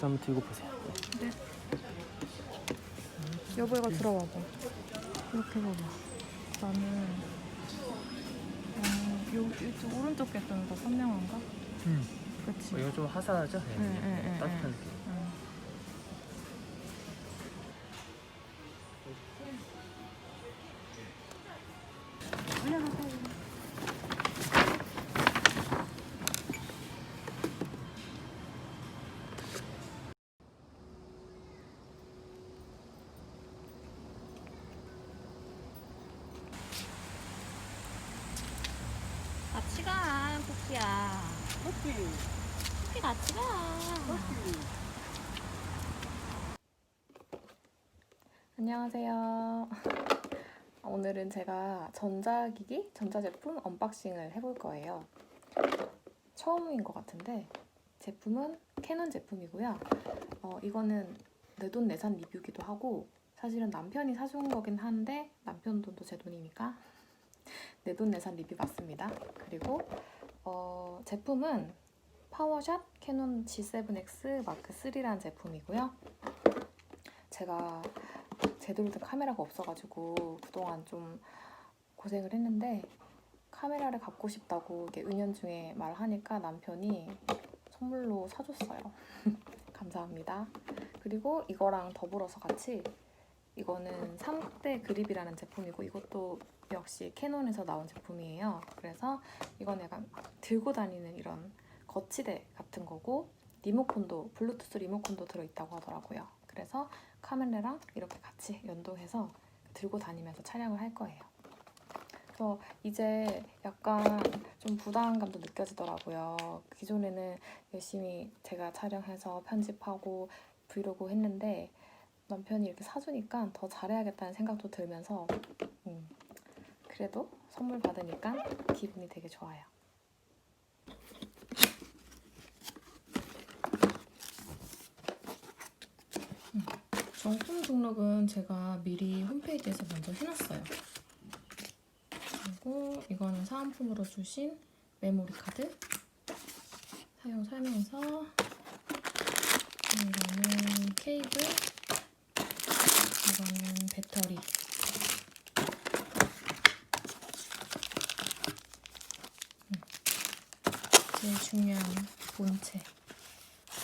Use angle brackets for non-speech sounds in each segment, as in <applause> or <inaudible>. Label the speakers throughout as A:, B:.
A: 여기서 한번 들고 보세요.
B: 여보가 들어와봐. 이렇게 봐봐. 나는 어, 요, 이쪽 오른쪽 더 선명한가?
A: 음.
B: 그치?
A: 어, 이거 좀 화사하죠? 네.
B: 응, 응, 응,
A: 따뜻한
B: 응.
A: 느낌.
C: 가, 쿠키야. 쿠키. 쿠키 같이 가.
B: 안녕하세요. <laughs> 오늘은 제가 전자기기, 전자제품 언박싱을 해볼 거예요. 처음인 것 같은데 제품은 캐논 제품이고요. 어, 이거는 내돈내산 리뷰기도 하고 사실은 남편이 사준 거긴 한데 남편 돈도 제 돈이니까 <laughs> 내돈내산 리뷰 맞습니다. 그리고 어, 제품은 파워샷 캐논 G7X 마크 3라는 제품이고요. 제가 제대로 된 카메라가 없어가지고 그동안 좀 고생을 했는데 카메라를 갖고 싶다고 이게 은연중에 말하니까 남편이 선물로 사줬어요. <laughs> 감사합니다. 그리고 이거랑 더불어서 같이 이거는 3대 그립이라는 제품이고 이것도 역시 캐논에서 나온 제품이에요. 그래서 이건 약간 들고 다니는 이런 거치대 같은 거고 리모컨도 블루투스 리모컨도 들어있다고 하더라고요. 그래서 카메라랑 이렇게 같이 연동해서 들고 다니면서 촬영을 할 거예요. 그래서 이제 약간 좀 부담감도 느껴지더라고요. 기존에는 열심히 제가 촬영해서 편집하고 브이로그 했는데 남편이 이렇게 사주니까 더 잘해야겠다는 생각도 들면서 음, 그래도 선물 받으니까 기분이 되게 좋아요. 정품 등록은 제가 미리 홈페이지에서 먼저 해놨어요. 그리고 이거는 사은품으로 주신 메모리 카드 사용 설명서 이거는 케이블 이거는 배터리 제일 중요한 본체.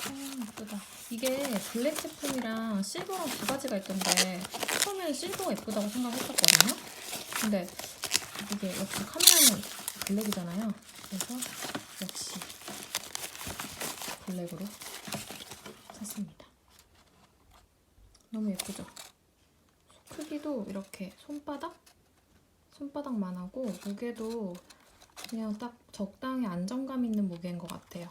B: 아 예쁘다. 이게 블랙 제품이랑 실버랑 두 가지가 있던데 처음에는 실버가 예쁘다고 생각했었거든요. 근데 이게 역시 카메라는 블랙이잖아요. 그래서 역시 블랙으로 샀습니다. 너무 예쁘죠? 크기도 이렇게 손바닥? 손바닥만 하고 무게도 그냥 딱 적당히 안정감 있는 무게인 것 같아요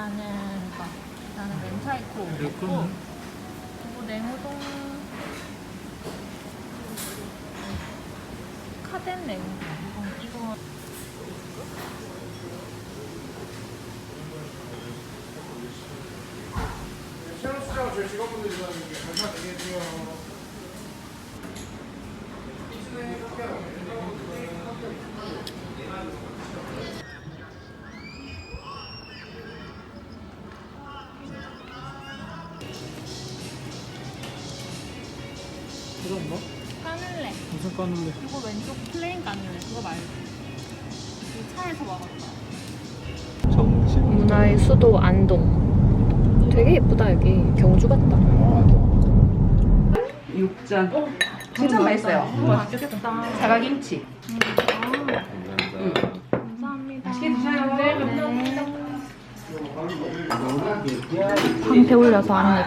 C: 나는 이거. 나는 멘탈코 먹고 그리고 냉우동 카덴 냉우동 이거 이거
D: 시원수장 저희 직원분들이랑 얼마 되겠네요.
A: 그럼
C: 까눌레? 이거 왼쪽 플레인 까눌레 그거 말고 이 차에서 먹었다
A: 정신.
B: 문화의 수도 안동 되게 예쁘다 여기 경주 같다
E: 육전. 진짜 맛있어요.
B: 맛있겠다
E: 사과김치.
B: 감사합니다
E: 맛있게 드셔요. 네, 감사합니다.
B: 방패 올려서 안에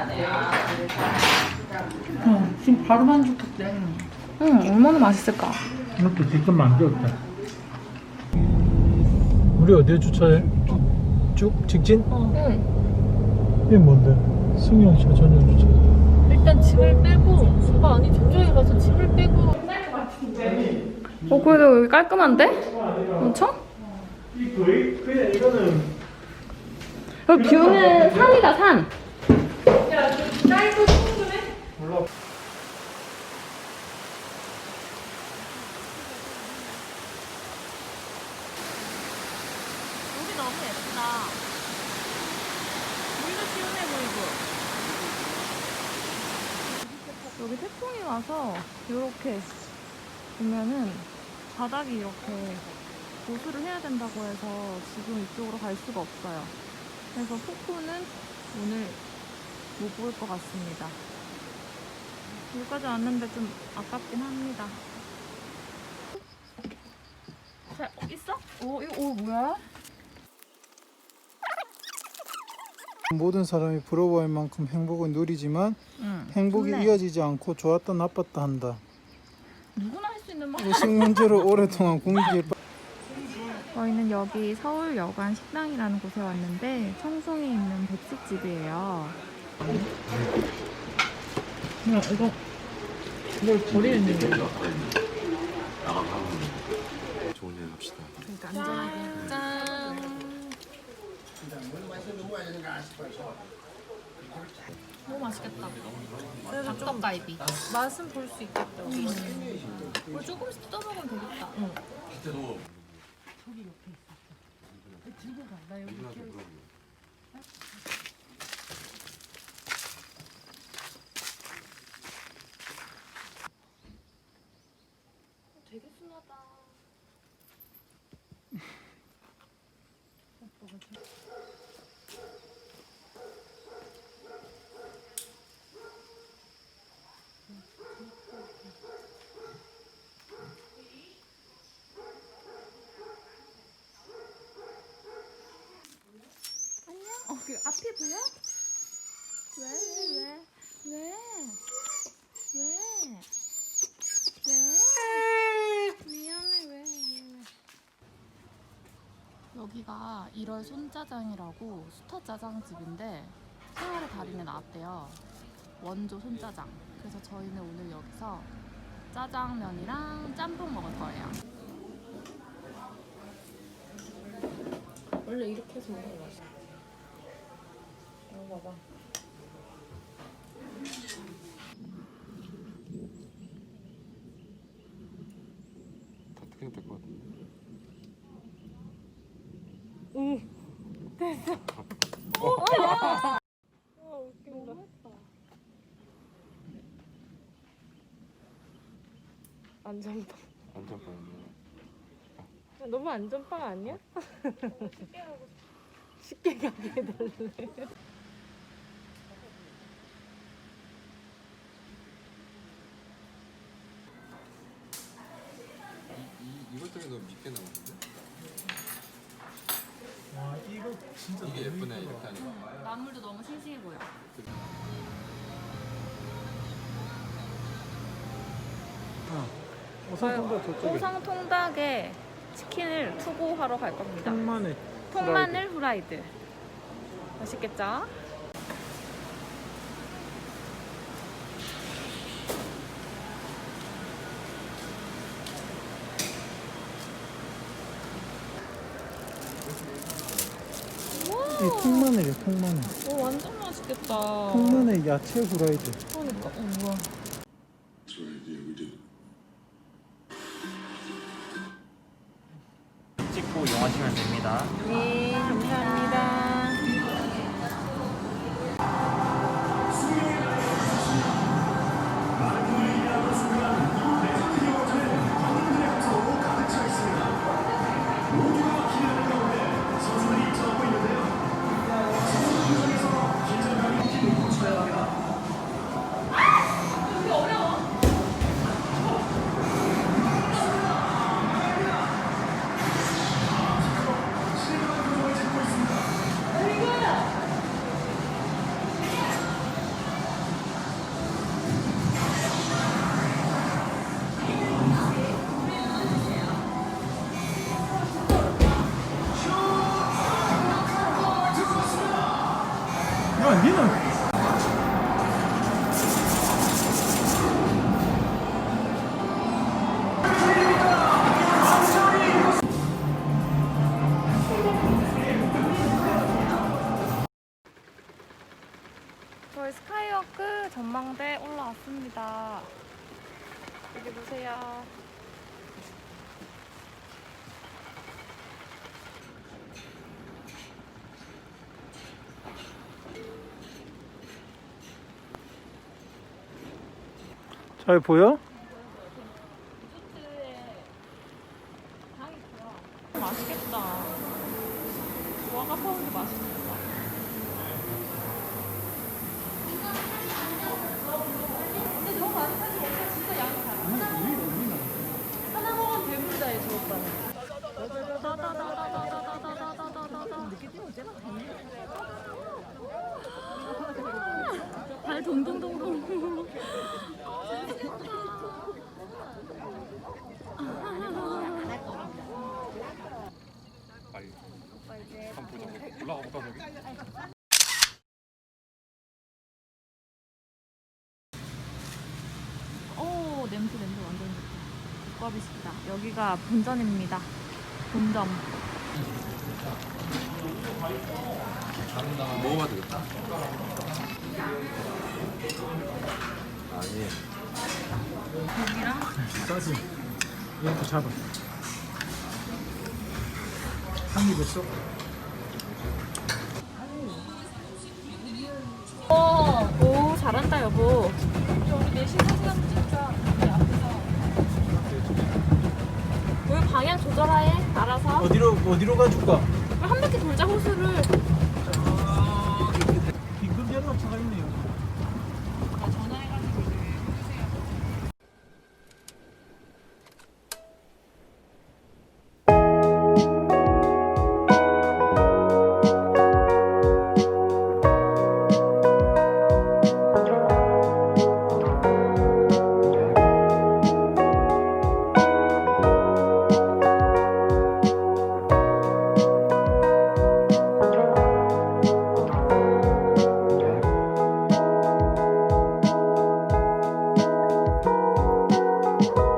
E: 지금 바로 만족했대.
B: 응 얼마나 맛있을까
F: 이것도 직접 만들었다. 우리 어디에 주차해? 쭉 직진?
B: 응
F: 이게 뭔데? 승용 차 전용 주차.
B: 일단 짐을 빼고
C: 오빠 아니 전주에 가서 짐을 빼고. 어 그래도 여기 깔끔한데? 엄청?
G: 이 거의 그냥 이거는
C: 여기 뷰는 산이다 산.
G: 몰라.
H: 여기 너무 예쁘다. 물도 시원해 보이고.
C: 여기 와서 이렇게 보면은 바닥이 이렇게 보수를 해야 된다고 해서 지금 이쪽으로 갈 수가 없어요. 그래서 폭포는 오늘 못 볼 것 같습니다. 여기까지 왔는데 좀 아깝긴 합니다. 자, 있어? 오, 이거 오, 뭐야?
I: 모든 사람이 부러워할 만큼 행복을 누리지만
C: 응.
I: 행복이
C: 좋네.
I: 이어지지 않고 좋았다 나빴다 한다.
C: 누구나 할 수 있는 말.
I: 의식 문제로 <laughs> 오랫동안 공기에 빠-
C: 저희는 여기 서울 여관 식당이라는 곳에 왔는데 청송에 있는 백숙집이에요. 야 이거 뭘 버리는 일이야?
B: 좋은 일 합시다.
C: 안전하게 짠. 너무 맛있겠다. 닭떡갈비. 맛은 볼 수 있겠다. 뭐 조금씩 떠 먹으면 되겠다. 응. 되게 순하다. 어, 그 앞이 보여? 왜, 왜, 왜, 왜, 왜, 왜? 미안해, 왜, 왜, 왜. 여기가 1월 손짜장이라고 수타 짜장집인데 생활의 달인에 나왔대요. 원조 손짜장. 그래서 저희는 오늘 여기서 짜장면이랑 짬뽕 먹을 거예요. 원래 이렇게 해서 먹는 거 맛있어. 이거 봐봐.
B: 다 크게 될것 같은데.
J: 안전빵.
B: 안전빵이네.
J: 너무 안전빵 아니야? <laughs> 쉽게 가게 해달래.
G: 오성통도 저쪽에
C: 호성 통닭에 치킨을 투고하러 갈 겁니다.
G: 통마늘
C: 통마늘 후라이드. 맛있겠죠?
I: 이 통마늘이야 통마늘.
C: 오 완전 맛있겠다.
I: 통마늘 야채 후라이드.
C: 그러니까. 어, 뭐야. 올라왔습니다. 여기 보세요.
I: 잘 보여?
C: 동동동동.
J: 빨리. 한번 보자. 올라가 보다 저기.
C: 오 냄새 냄새 완전 좋다. 국밥이시다. 여기가 본전입니다. 본점.
J: 먹어봐도 되겠다. 아니.
F: 싸지. 이것도 잡아. 한 입에 쏙.
C: 오, 오 잘한다 여보. 우리 내신 사진 한번 찍자. 여기 앞에서. 우리 방향 조절해. 알아서.
I: 어디로 어디로 가줄까?
C: 한 바퀴 돌자 호수를.